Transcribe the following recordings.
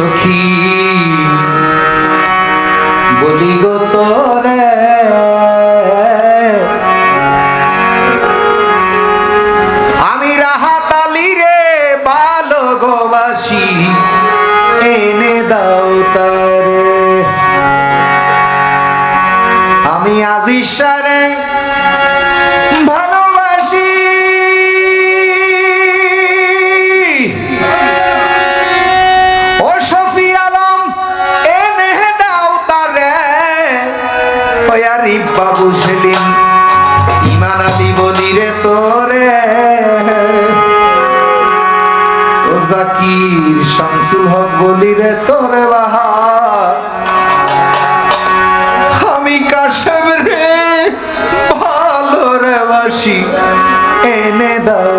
shall keep. তোরে ও জাকির, শামসুল হক বলি রে তোরে বাহার। আমি কাশেম রে, ভালো রে বাসি, এনে দাও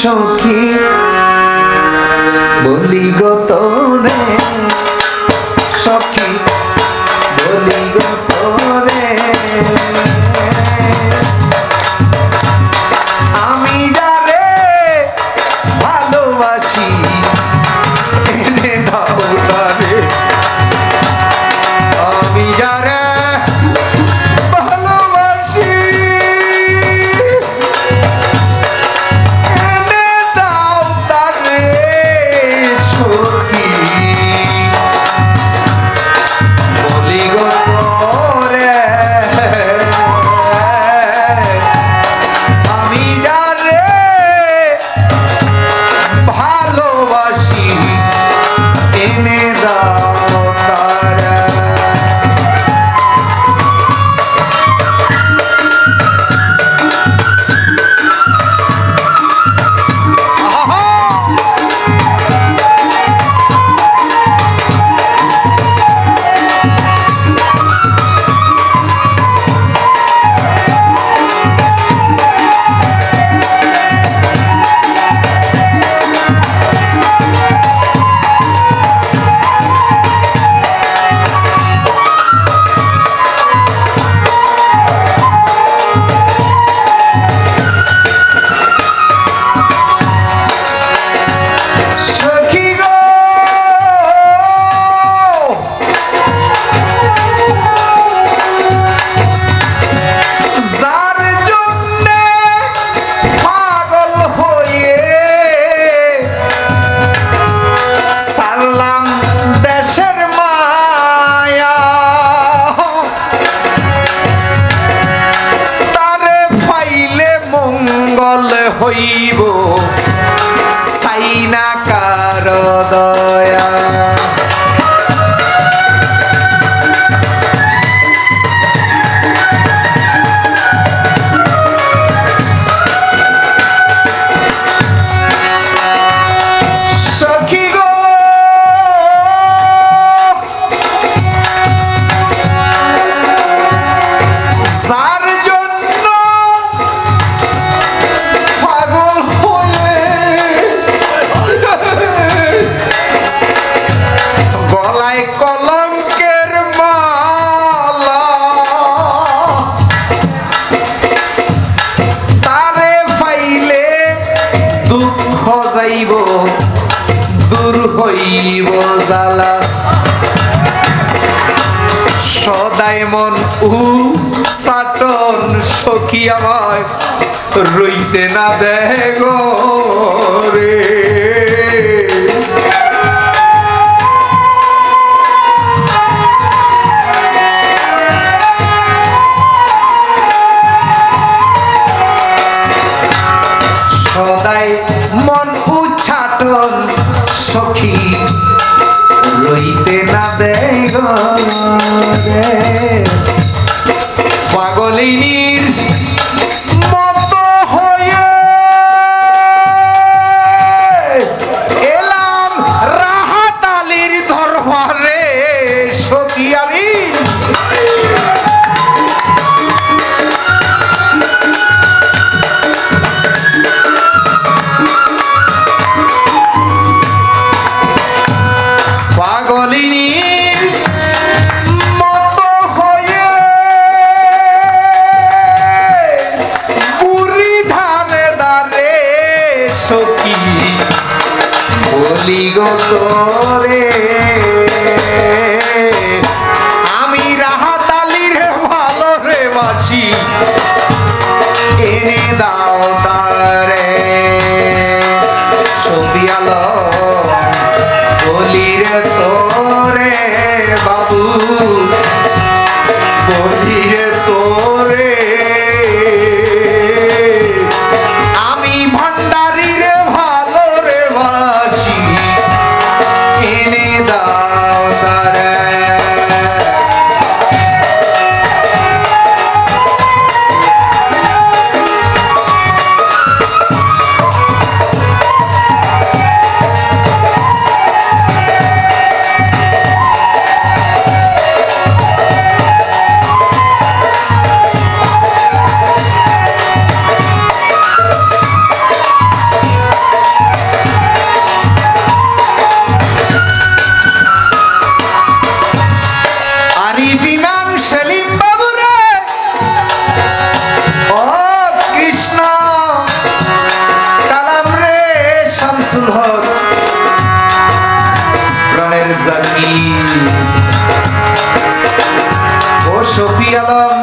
shall Krishna হইব জালা সদায় মন উ সাটন সখী আমায় রইতে না দেগ রে সদায় মন উচ্ছাটন সখী রইতে না দেয় রে। got love. ও শফি আলম।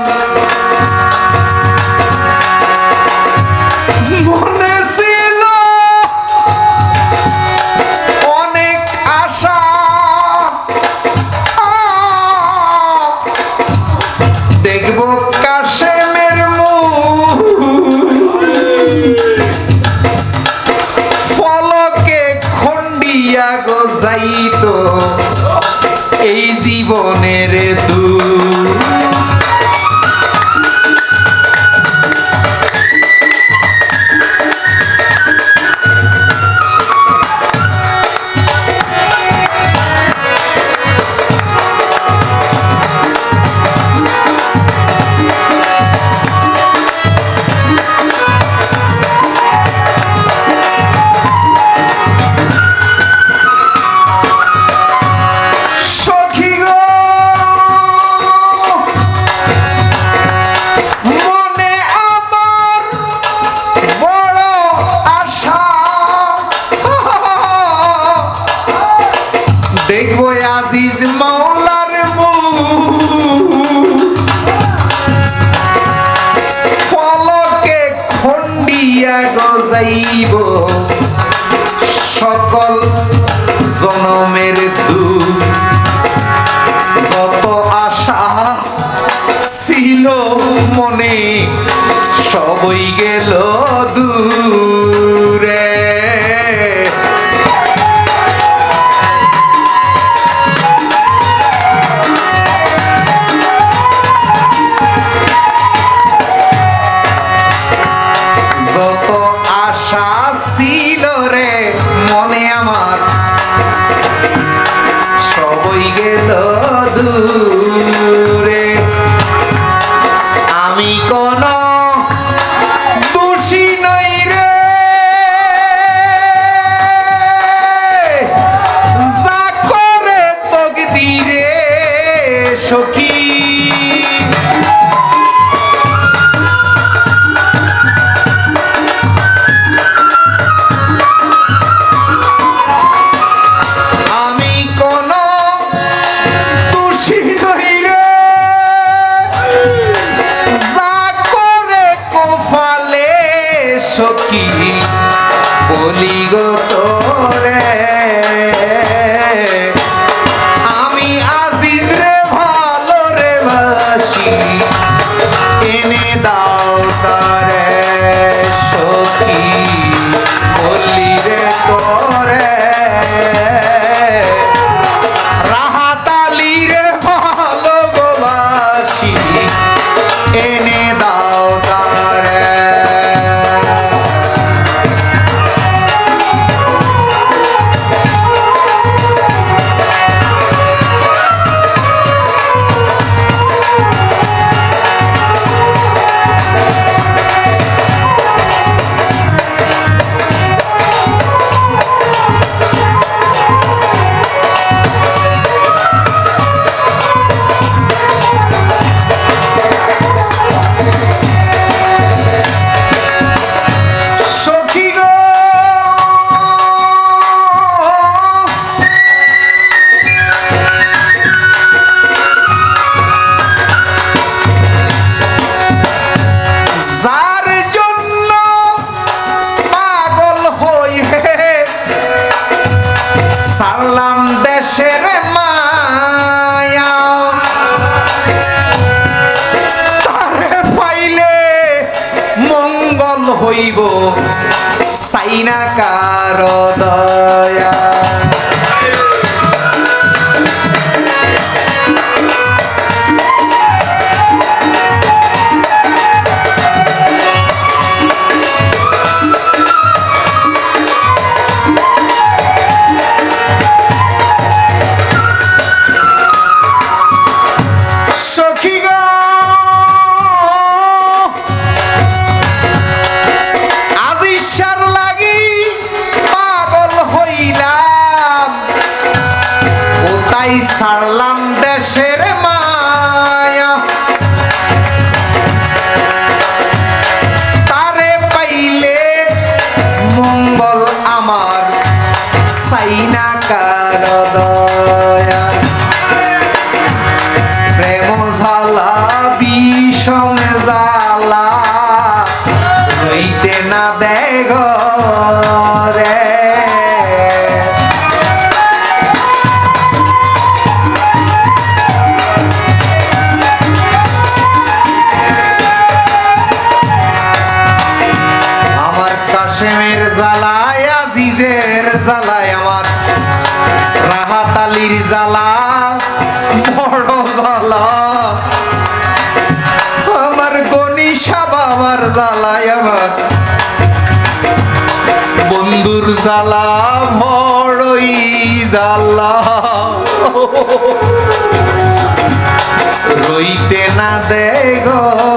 মনে অনেক আশা। দেখব কাশেমের মুখ। জীবনের দিয়া গজাইব। সকল জনমের দুঃখ যত আশা ছিল মনে সবই গেল দূরে। సాగెలోదు এনে দাও তারে সখী বলি রে তোর রইতে না দেয় গো।